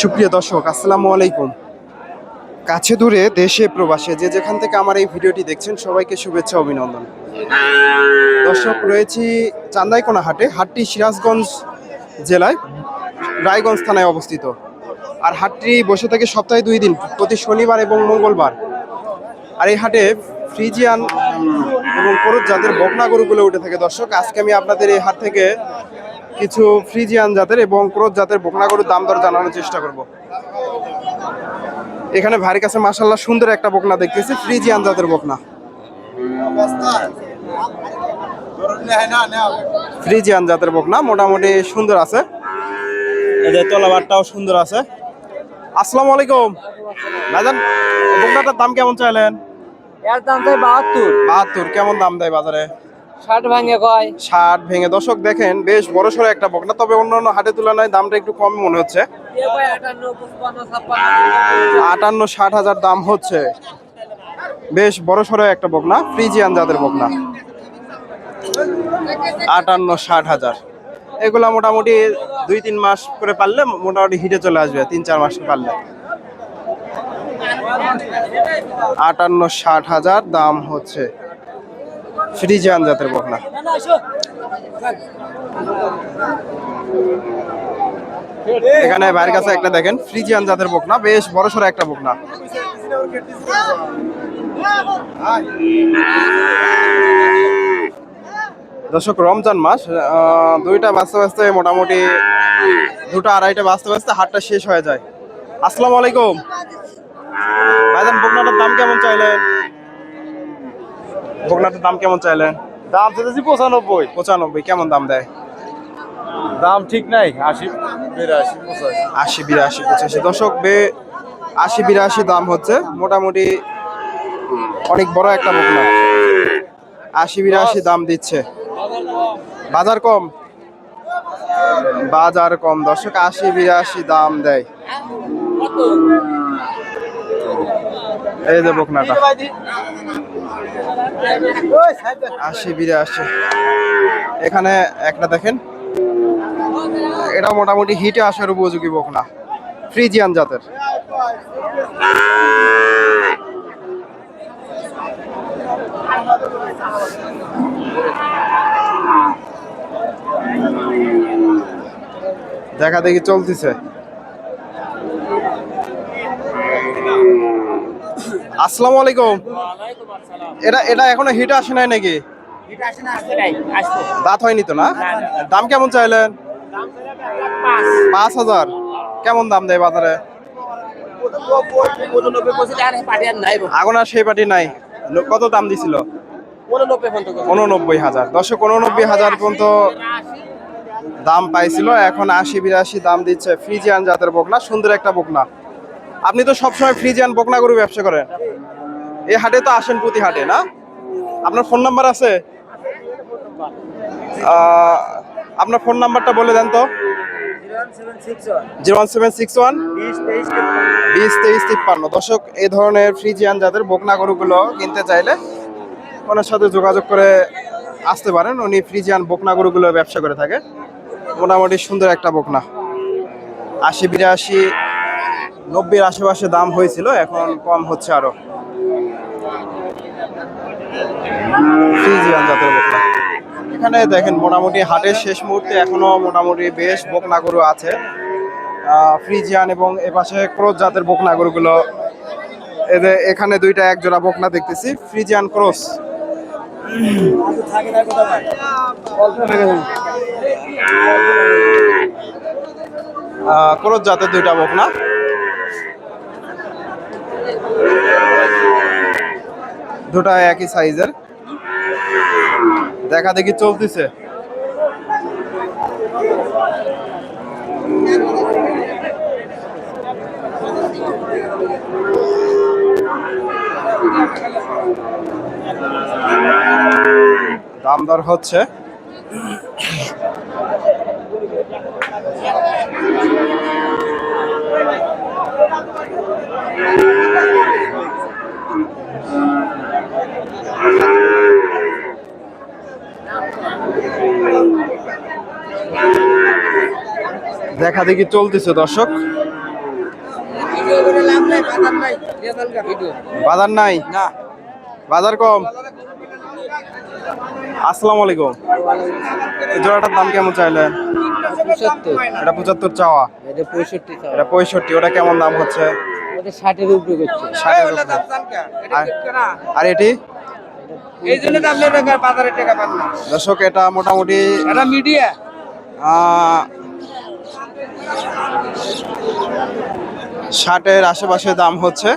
সুপ্রিয় দর্শক, আসসালামু আলাইকুম। কাছে দূরে দেশে প্রবাসে যে যেখান থেকে আমার এই ভিডিওটি দেখছেন, সবাইকে শুভেচ্ছা, অভিনন্দন। দর্শক, রয়েছি চান্দাইকোনা হাটে হাটটি সিরাজগঞ্জ জেলায়, রায়গঞ্জ থানায় অবস্থিত। আর হাটটি বসে থাকে সপ্তাহে দুই দিন, প্রতি শনিবার এবং মঙ্গলবার। আর এই হাটে ফ্রিজিয়ান এবং করত জাতের বকনা গরুগুলো উঠে থাকে। দর্শক আজকে আমি আপনাদের এই হাট থেকে কিছু ফ্রিজিয়ান জাতের এবং ক্রোধ জাতের বকনা গরুর দাম দর জানানোর চেষ্টা করব। এখানে ভাইয়ের কাছে মাসাল্লাহ সুন্দর একটা বকনা দেখতেছি ফ্রিজিয়ান জাতের বকনা। ফ্রিজিয়ান জাতের বকনা মোটামুটি সুন্দর আছে। এদের তলাবারটাও সুন্দর আছে। আসসালামু আলাইকুম। ভাইজান বকনাটার দাম কেমন চাইলেন? এর দাম চাই বাহাত্তর। বাহাত্তর কেমন দাম দেয় বাজারে? ষাট ভাঙে কয়? ষাট ভেঙে। দশক দেখেন বেশ বড় সড়ো একটা বকনা তবে অন্যান্য হাটের তুলনায় দামটা একটু কম মনে হচ্ছে। আটান্ন ষাট হাজার দাম হচ্ছে। বেশ বড় সড়ো একটা বকনা ফ্রিজিয়ান জাতের বকনা। আটান্ন ষাট হাজার। এগুলা মোটামুটি দুই তিন মাস করে পারলে মোটামুটি হিটে চলে আসবে তিন চার মাস পারলে। আটান্ন ষাট হাজার, দাম হচ্ছে ফ্রিজিয়ান জাতের বকনা। এখানে বাইরের কাছে একটা দেখেন, ফ্রিজিয়ান জাতের বকনা, বেশ বড় সড়ো একটা বকনা। দর্শক, রমজান মাস দুইটা বাঁচতে বাঁচতে মোটামুটি দুটো আড়াইটা বাঁচতে বাঁচতে হাটটা শেষ হয়ে যায়। আসসালামু আলাইকুম। ভাইজান বকনাটার দাম কেমন চাইলেন? বকনাটার দাম কেমন চাইলেন? দাম পঁচানব্বই। পঁচানব্বই কেমন দাম দেয়? দাম ঠিক নাই আশি বিরাশি পঁচাশি। আশি বিরাশি পঁচাশি। বে আশি বিরাশি দাম হচ্ছে। মোটামুটি অনেক বড় একটা বকনা আশি বিরাশি দাম দিচ্ছে। বাজার কম? বাজার কম। দর্শক আশি বিরাশি দাম দেয়। এই যে বকনাটা। আশি বিরাশি এখানে একটা দেখেন এটা মোটামুটি হিটে আসার উপযোগী বকনা ফ্রিজিয়ান জাতের। দেখা দেখি চলতেছে। আসসালামু আলাইকুম। এটা এটা এখনও হিট আসে নাই নাকি? নাই দাঁত হয়নি তো না? দাম কেমন চাইলেন? পাঁচ। হাজার। কেমন দাম দেয় বাজারে? আগুন আর সেই পাটি নাই। কত দাম দিছিল? উননব্বই হাজার। উননব্বই হাজার পর্যন্ত দাম পাইছিল। এখন আশি বিরাশি দাম দিচ্ছে ফ্রিজিয়ান জাতের বকনা সুন্দর একটা বকনা। আপনি তো সবসময় ফ্রিজিয়ান বকনা গরু ব্যবসা করেন। এই হাটে তো আসেন প্রতি হাটে, না? আপনার ফোন নাম্বার আছে? আপনার ফোন নাম্বারটা বলে দেন তো। Zero one seven six one. বিশ তেইশ তিপ্পান্ন। দর্শক এই ধরনের ফ্রিজিয়ান যাদের বকনা গরুগুলো কিনতে চাইলে ওনার সাথে যোগাযোগ করে আসতে পারেন। উনি ফ্রিজিয়ান বকনা গরুগুলো ব্যবসা করে থাকে। মোটামুটি সুন্দর একটা বকনা। আশি বিরাশি নব্বইয়ের আশেপাশে দাম হয়েছিল, এখন কম হচ্ছে আরও। ফ্রিজিয়ান জাতের বকনা। এখানে দেখেন, মোটামুটি হাটের শেষ মুহূর্তে এখনও মোটামুটি বেশ বকনা গরু আছে। ফ্রিজিয়ান এবং এপাশে ক্রোজ জাতের বকনা গরুগুলো। এদের, এখানে দুইটা এক জোড়া বকনা দেখতেছি, ফ্রিজিয়ান ক্রস ক্রোজ জাতের দুইটা বকনা। দুটা একই সাইজের দেখা দেখি চলতেছে। দাম দর হচ্ছে। দেখা দেখি চলতেছে দর্শক। বাজার নাই? না। বাজার কম? আসসালামু আলাইকুম। জোড়াটার দাম কেমন চাইলেন এটা পঁচাত্তর চাওয়া। এটা পঁয়ষট্টি এটা পঁয়ষট্টি ওটা কেমন দাম হচ্ছে? ষাটের উপরে করছে। আর- আর এটি? এই জন্য বাজারে টাকা পান না। দর্শক এটা মোটামুটি এটা মিডিয়া। ষাটের আশেপাশে দাম হচ্ছে।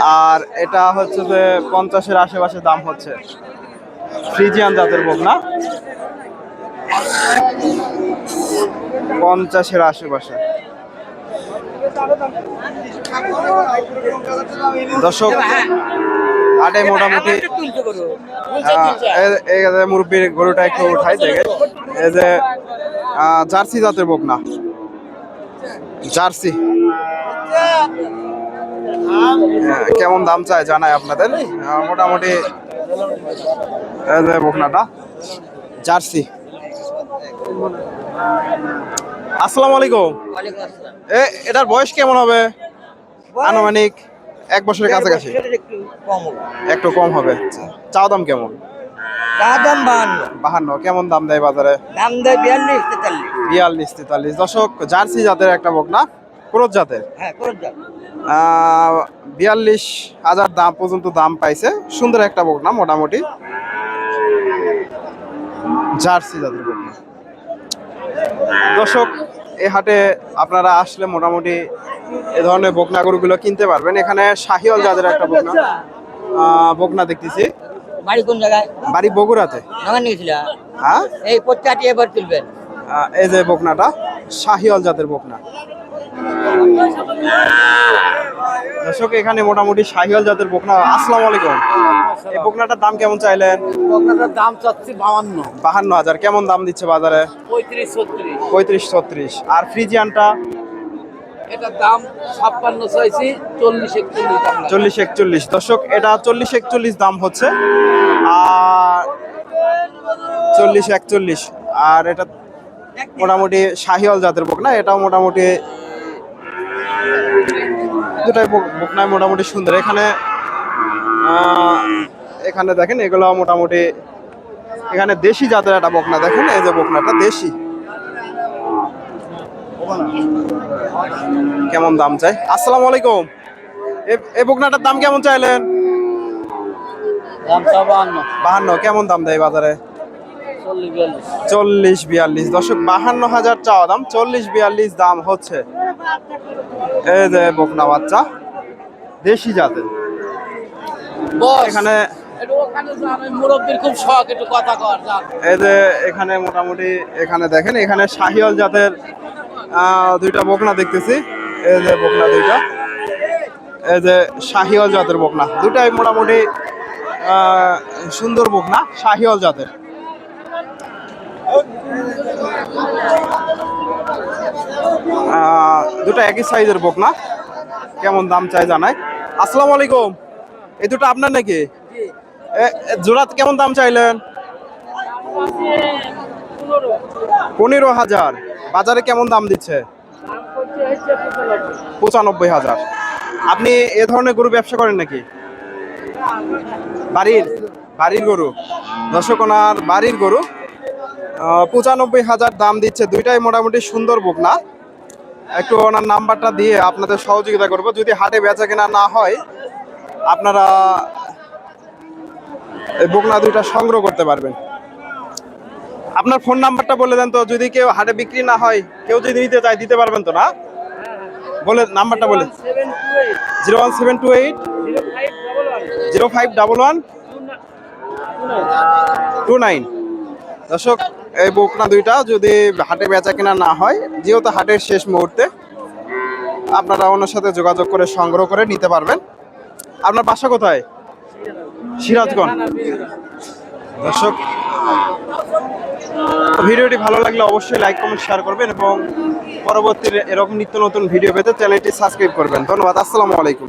আর এটা হচ্ছে যে পঞ্চাশের আশেপাশে দাম হচ্ছে। ফ্রিজিয়ান জাতের বোক না পঞ্চাশের আশেপাশে। দর্শক আটে মোটামুটি মুরব্বীর গরুটা একটু উঠাই দেখে। এই যে জার্সি জাতের বোক না জার্সি। আহ, কেমন দাম চায় জানাই আপনাদের? মোটামুটি বকনাটা জার্সি। আসসালামু আলাইকুম। এ এটার বয়স কেমন হবে? আনুমানিক এক বছরের কাছাকাছি। একটু কম হবে। চা দাম কেমন? দাম বাহান্ন। বাহান্ন। কেমন দাম দেয় বাজারে? দাম দেয় বিয়াল্লিশ তেতাল্লিশ। বিয়াল্লিশ তেতাল্লিশ। দশক জার্সি জাতের একটা বকনা জাতের? হ্যাঁ বিয়াল্লিশ হাজার দাম পর্যন্ত দাম পাইছে। সুন্দর একটা বকনা মোটামুটি? জার্সি জাতের বকনা দর্শক এই হাটে আপনারা আসলে মোটামুটি এ ধরনের বকনা গরুগুলো কিনতে পারবেন। এখানে শাহিওল জাতের একটা বকনা। বকনা দেখতেছি। বাড়ি কোন জায়গায়? বাড়ি বগুড়াতে। হ্যাঁ? এই পঞ্চায়েত এবার তুলবেন। এই যে বকনাটা শাহিয়াল জাতের বকনা। দর্শক এখানে মোটামুটি শাহিওয়াল জাতের বকনা। আসসালামু আলাইকুম। এই বকনাটার দাম কেমন চাইলেন? আপনার দাম চাচ্ছি বাহান্ন। বাহান্ন হাজার। কেমন দাম দিচ্ছে বাজারে? পঁয়ত্রিশ ছত্রিশ। পঁয়ত্রিশ ছত্রিশ। আর ফ্রিজিয়ানটা? এটার দাম ছাপ্পান্ন চাইছি চল্লিশ একচল্লিশ। চল্লিশ একচল্লিশ। দর্শক এটা চল্লিশ একচল্লিশ দাম হচ্ছে। আর চল্লিশ একচল্লিশ। আর এটা মোটামুটি শাহিওয়াল জাতের বকনা। এটাও মোটামুটি দুটাই বক- বকনায় মোটামুটি সুন্দর। এখানে এখানে দেখেন এগুলো মোটামুটি এখানে দেশি জাতের একটা বকনা। দেখেন এই যে বকনাটা দেশি। কেমন দাম চাই? আসসালামু আলাইকুম। এই বকনাটার দাম কেমন চাইলেন? বাহান্ন। কেমন দাম দেয় বাজারে? চল্লিশ বিয়াল্লিশ। দশক বাহান্ন হাজার চাওয়া দাম চল্লিশ বিয়াল্লিশ দাম হচ্ছে। এই যে বকনা বাচ্চা দেশি জাতের। এখানে। এই যে এখানে মোটামুটি এখানে দেখেন এখানে জাতের দুইটা বকনা দেখতেছি। এই যে বকনা দুইটা। এই যে শাহিওয়াল জাতের বকনা। দুটাই মোটামুটি আহ, সুন্দর বকনা শাহিওয়াল জাতের। দুটো একই সাইজের বকনা। কেমন দাম চাই জানাই। আসসালামু আলাইকুম। এই দুটো আপনার নাকি? জোড়া কেমন দাম চাইলেন? পনেরো হাজার। বাজারে কেমন দাম দিচ্ছে? পঁচানব্বই হাজার। আপনি এ ধরনের গরু ব্যবসা করেন নাকি? বাড়ির বাড়ির গরু। দর্শক, ওনার বাড়ির গরু। পঁচানব্বই হাজার দাম দিচ্ছে। দুইটাই মোটামুটি সুন্দর বুক না একটু ওনার নাম্বারটা দিয়ে আপনাদের সহযোগিতা করব। যদি হাটে বেচা কেনা না হয়, আপনারা এই বকনা দুইটা সংগ্রহ করতে পারবেন। আপনার ফোন নাম্বারটা বলে দেন তো, যদি কেউ হাটে বিক্রি না হয়, কেউ যদি নিতে চায়, দিতে পারবেন তো না? বলে, নাম্বারটা বলে zero one seven two eight zero five double one, two nine. দর্শক, এই বকনা দুইটা যদি হাটে বেচা কেনা না হয়, যেহেতু হাটের শেষ মুহূর্তে, আপনারা ওনার সাথে যোগাযোগ করে সংগ্রহ করে নিতে পারবেন। আপনার বাসা কোথায়? সিরাজগঞ্জ। দর্শক, ভিডিওটি ভালো লাগলে অবশ্যই লাইক, কমেন্ট, শেয়ার করবেন এবং পরবর্তী এরকম নিত্য নতুন ভিডিও পেতে চ্যানেলটি সাবস্ক্রাইব করবেন। ধন্যবাদ, আসসালামু আলাইকুম।